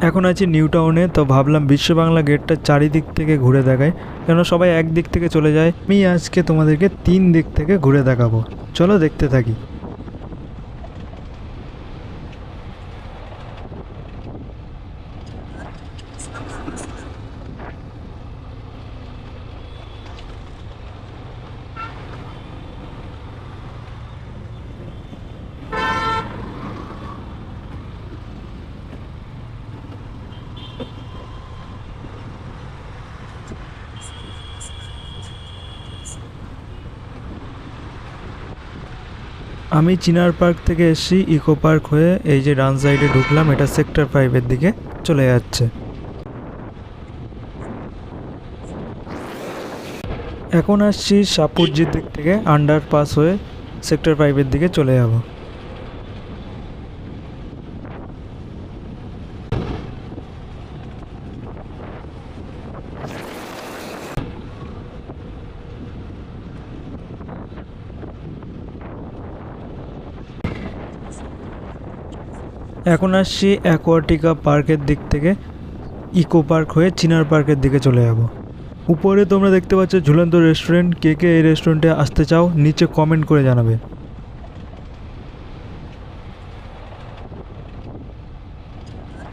এখন আছি নিউ টাউনে, তো ভাবলাম বিশ্ব বাংলা গেটটা চারিদিক থেকে ঘুরে দেখায় কেন সবাই এক দিক থেকে চলে যায়। আমি আজকে তোমাদেরকে তিন দিক থেকে ঘুরে দেখাবো। চলো দেখতে থাকি। আমি চিনার পার্ক থেকে এসেছি, ইকো পার্ক হয়ে। এই যে ডান সাইডে ঢুকলাম, এটা সেক্টর ফাইভের দিকে চলে যাচ্ছে। এখন আসছি সাপুরজির দিক থেকে আন্ডার পাস হয়ে সেক্টর ফাইভের দিকে চলে যাব। এখন আসছি অ্যাকোয়াটিকা পার্কের দিক থেকে ইকো পার্ক হয়ে চিনার পার্কের দিকে চলে যাব। উপরে তোমরা দেখতে পাচ্ছ ঝুলন্ত রেস্টুরেন্ট কে কে এই রেস্টুরেন্টে আসতে চাও, নিচে কমেন্ট করে জানাবে।